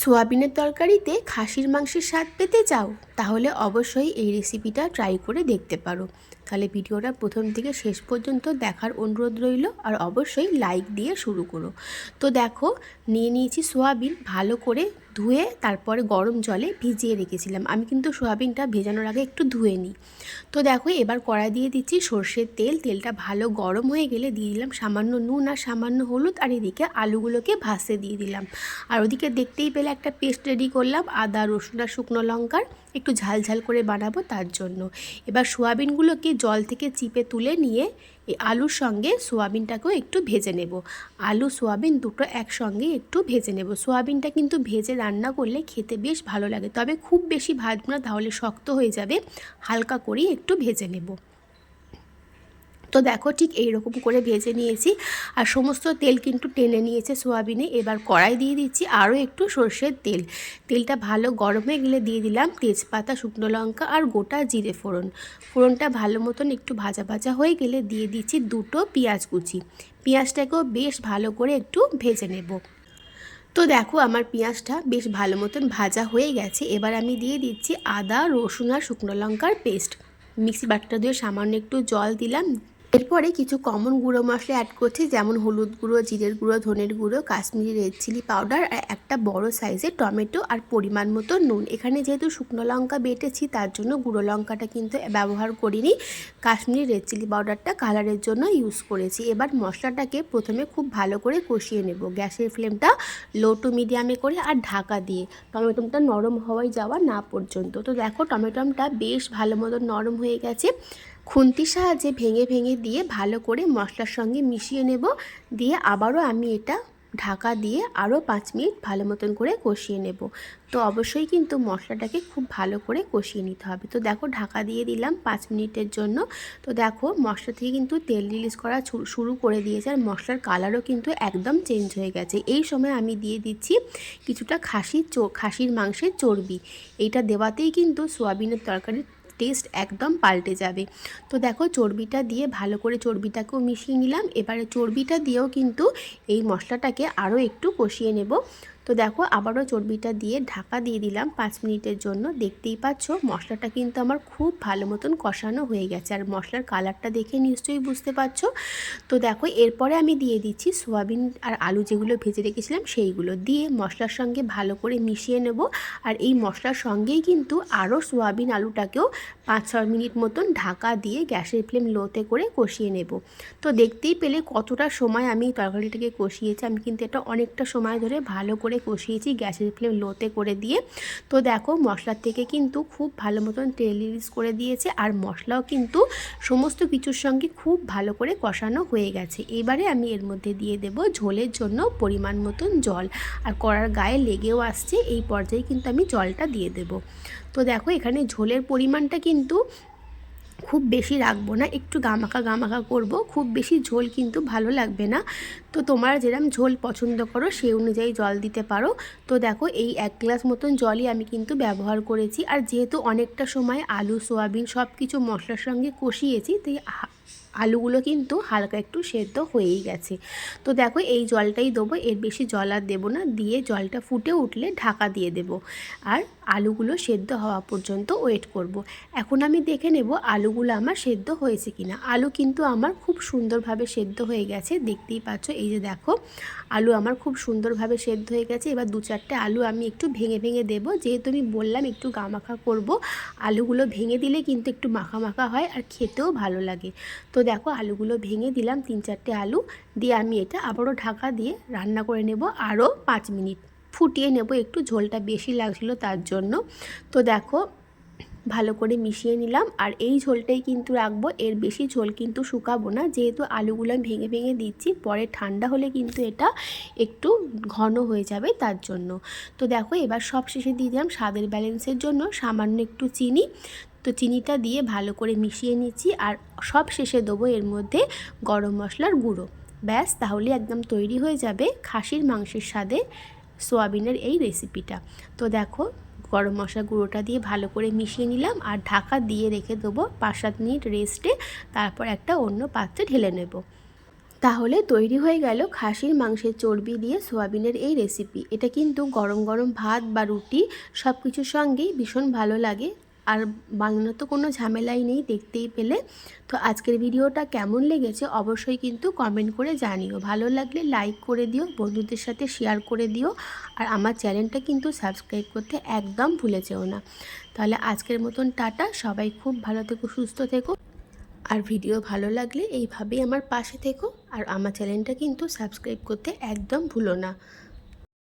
সোয়াবিনের তরকারিতে খাসির মাংসের স্বাদ পেতে চাও, তাহলে অবশ্যই এই রেসিপিটা ট্রাই করে দেখতে পারো। তাহলে ভিডিওটা প্রথম থেকে শেষ পর্যন্ত দেখার অনুরোধ রইল আর অবশ্যই লাইক দিয়ে শুরু করো। তো দেখো, নিয়ে নিয়েছি সোয়াবিন, ভালো করে ধুয়ে তারপরে গরম জলে ভিজিয়ে রেখেছিলাম। আমি কিন্তু সোয়াবিনটা ভেজানোর আগে একটু ধুয়ে নিই। তো দেখো, এবার কড়াই দিয়ে দিচ্ছি সর্ষের তেল। তেলটা ভালো গরম হয়ে গেলে দিয়ে দিলাম সামান্য নুন আর সামান্য হলুদ আর এদিকে আলুগুলোকে ভাসতে দিয়ে দিলাম। আর ওদিকে দেখতেই পেলে একটা পেস্ট রেডি করলাম, আদা, রসুন আর শুকনো লঙ্কার। একটু ঝাল ঝাল করে বানাবো তার জন্য। এবার সোয়াবিনগুলোকে জল থেকে চিপে তুলে নিয়ে এই আলুর সঙ্গে সোয়াবিনটাকেও একটু ভেজে নেব। আলু, সোয়াবিন দুটো একসঙ্গে একটু ভেজে নেব। সোয়াবিনটা কিন্তু ভেজে রান্না করলে খেতে বেশ ভালো লাগে। তবে খুব বেশি ভাজবো না, তাহলে শক্ত হয়ে যাবে। হালকা করেই একটু ভেজে নেব। তো দেখো ঠিক এইরকম করে ভেজে নিয়েছি। আর সমস্ত তেল কিন্তু টেনে নিয়েছে সোয়াবিনে। এবার কড়াই দিয়ে দিচ্ছি আরও একটু সর্ষের তেল। তেলটা ভালো গরম হয়ে গেলে দিয়ে দিলাম তেজপাতা, শুকনো লঙ্কা আর গোটা জিরে ফোড়ন। ফোড়নটা ভালো মতন একটু ভাজা ভাজা হয়ে গেলে দিয়ে দিচ্ছি দুটো পেঁয়াজ কুচি। পেঁয়াজটাকেও বেশ ভালো করে একটু ভেজে নেব। তো দেখো আমার পেঁয়াজটা বেশ ভালো মতন ভাজা হয়ে গেছে। এবার আমি দিয়ে দিচ্ছি আদা, রসুন আর শুকনো লঙ্কার পেস্ট। মিক্সি বাটটা দিয়ে সামান্য একটু জল দিলাম। এরপরে কিছু কমন গুঁড়ো মশলা অ্যাড করছি, যেমন হলুদ গুঁড়ো, জিরের গুঁড়ো, ধনের গুঁড়ো, কাশ্মীরি রেড চিলি পাউডার আর একটা বড় সাইজের টমেটো আর পরিমাণ মতো নুন। এখানে যেহেতু শুকনো লঙ্কা বেটেছি, তার জন্য গুঁড়ো লঙ্কাটা কিন্তু ব্যবহার করিনি। কাশ্মীরি রেড চিলি পাউডারটা কালারের জন্য ইউজ করেছি। এবার মশলাটাকে প্রথমে খুব ভালো করে কষিয়ে নেব। গ্যাসের ফ্লেমটা লো টু মিডিয়ামে করে আর ঢাকা দিয়ে। টমেটোটা নরম হওয়ায় যাওয়া না পর্যন্ত। তো দেখো টমেটোটা বেশ ভালো মতো নরম হয়ে গেছে। খুন্তির সাহায্যে ভেঙে ভেঙে দিয়ে ভালো করে মশলার সঙ্গে মিশিয়ে নেব। দিয়ে আবারও আমি এটা ঢাকা দিয়ে আরও পাঁচ মিনিট ভালো মতন করে কষিয়ে নেব। তো অবশ্যই কিন্তু মশলাটাকে খুব ভালো করে কষিয়ে নিতে হবে। তো দেখো ঢাকা দিয়ে দিলাম পাঁচ মিনিটের জন্য। তো দেখো মশলা থেকে কিন্তু তেল রিলিজ করা শুরু করে দিয়েছে আর মশলার কালারও কিন্তু একদম চেঞ্জ হয়ে গেছে। এই সময় আমি দিয়ে দিচ্ছি কিছুটা খাসির চো, খাসির মাংসের চর্বি। এইটা দেওয়াতেই কিন্তু সোয়াবিনের তরকারির টেস্ট একদম পাল্টে যাবে। তো দেখো চর্বিটা দিয়ে ভালো করে চর্বিটাকেও মিশিয়ে নিলাম। এবারে চর্বিটা দিয়েও কিন্তু এই মশলাটাকে আরও একটু কষিয়ে নেব। তো দেখো, আবারও চর্বিটা দিয়ে ঢাকা দিয়ে দিলাম পাঁচ মিনিটের জন্য। দেখতেই পাচ্ছ, মশলাটা কিন্তু আমার খুব ভালো মতন কষানো হয়ে গেছে। আর মশলার কালারটা দেখে নিশ্চয়ই বুঝতে পারছ। তো দেখো, এরপরে আমি দিয়ে দিচ্ছি সোয়াবিন আর আলু যেগুলো ভেজে রেখেছিলাম, সেইগুলো দিয়ে মশলার সঙ্গে ভালো করে মিশিয়ে নেব। আর এই মশলার সঙ্গেই কিন্তু আরও সোয়াবিন আলুটাকেও পাঁচ ছয় মিনিট মতন ঢাকা দিয়ে গ্যাসের ফ্লেম লোতে করে কষিয়ে নেব। তো দেখতেই পেলে কতটা সময় আমি তরকারিটাকে কষিয়েছি। আমি কিন্তু এটা অনেকটা সময় ধরে ভালো করে করে কষিয়েছি গ্যাসের ফ্লেম লোতে করে দিয়ে। তো দেখো মশলার থেকে কিন্তু খুব ভালো মতন তেল রিলিজ করে দিয়েছে আর মশলাও কিন্তু সমস্ত কিছুর সঙ্গে খুব ভালো করে কষানো হয়ে গেছে। এবারে আমি এর মধ্যে দিয়ে দেব ঝোলের জন্য পরিমাণ মতন জল। আর কড়ার গায়ে লেগেও আসছে, এই পর্যায়ে কিন্তু আমি জলটা দিয়ে দেব। তো দেখো এখানে ঝোলের পরিমাণটা কিন্তু খুব বেশি রাখব না, একটু গামাকা গামাকা করব, খুব বেশি ঝোল কিন্তু ভালো লাগবে না। তো তোমরা যেরকম ঝোল পছন্দ করো সেই অনুযায়ী জল দিতে পারো। তো দেখো এই এক গ্লাস মতন জলই আমি কিন্তু ব্যবহার করেছি। আর যেহেতু অনেকটা সময় আলু, সোয়াবিন সব কিছু মশলার সঙ্গে কষিয়েছি, তাই আলুগুলো কিন্তু হালকা একটু সেদ্ধ হয়েই গেছে। তো দেখো এই জলটাই দেবো, এর বেশি জল আর দেবো না, দিয়ে জলটা ফুটে উঠলে ঢাকা দিয়ে দেব। আর আলুগুলো সেদ্ধ হওয়া পর্যন্ত ওয়েট করব। এখন আমি দেখে নেব আলুগুলো আমার সেদ্ধ হয়েছে কি না আলু কিন্তু আমার খুব সুন্দরভাবে সেদ্ধ হয়ে গেছে, দেখতেই পাচ্ছ। এই যে দেখো, আলু আমার খুব সুন্দরভাবে সেদ্ধ হয়ে গেছে। এবার দু চারটে আলু আমি একটু ভেঙে ভেঙে দেবো। যেহেতু আমি বললাম একটু গামাখা করব, আলুগুলো ভেঙে দিলে কিন্তু একটু মাখা মাখা হয় আর খেতেও ভালো লাগে। তো দেখো আলুগুলো ভেঙে দিলাম তিন চারটে আলু, দিয়ে আমি এটা আবারও ঢাকা দিয়ে রান্না করে নেব আরও পাঁচ মিনিট। ফুটিয়ে নেব, একটু ঝোলটা বেশি লাগছিল তার জন্য। তো দেখো ভালো করে মিশিয়ে নিলাম, আর এই ঝোলটাই কিন্তু রাখব, এর বেশি ঝোল কিন্তু শুকাবো না। যেহেতু আলুগুলো আমি ভেঙে ভেঙে দিচ্ছি, পরে ঠান্ডা হলে কিন্তু এটা একটু ঘন হয়ে যাবে তার জন্য। তো দেখো এবার সব শেষে দিয়ে দিলাম স্বাদের ব্যালেন্সের জন্য সামান্য একটু চিনি। তো চিনিটা দিয়ে ভালো করে মিশিয়ে নিচ্ছি আর সব শেষে দেবো এর মধ্যে গরম মশলার গুঁড়ো। ব্যাস, তাহলে একদম তৈরি হয়ে যাবে খাসির মাংসের স্বাদে সোয়াবিনের এই রেসিপিটা। তো দেখো, গরম মশলা গুঁড়োটা দিয়ে ভালো করে মিশিয়ে নিলাম আর ঢাকা দিয়ে রেখে দেবো পাঁচ সাত মিনিট রেস্টে, তারপর একটা অন্য পাত্রে ঢেলে নেব। তাহলে তৈরি হয়ে গেল খাসির মাংসের চর্বি দিয়ে সোয়াবিনের এই রেসিপি। এটা কিন্তু গরম গরম ভাত বা রুটি সব কিছুর সঙ্গেই ভীষণ ভালো লাগে। আর বানানোর তো কোনো ঝামেলাই নেই দেখতেই পেলে। তো আজকের ভিডিওটা কেমন লেগেছে অবশ্যই কিন্তু কমেন্ট করে জানিও। ভালো লাগলে লাইক করে দিও, বন্ধুদের সাথে শেয়ার করে দিও। আর আমার চ্যানেলটা কিন্তু সাবস্ক্রাইব করতে একদম ভুলে যেও না। তাহলে আজকের মতন টাটা, সবাই খুব ভালো থেকো, সুস্থ থেকো। আর ভিডিও ভালো লাগলে এইভাবেই আমার পাশে থেকো। আর আমার চ্যানেলটা কিন্তু সাবস্ক্রাইব করতে একদম ভুলো না।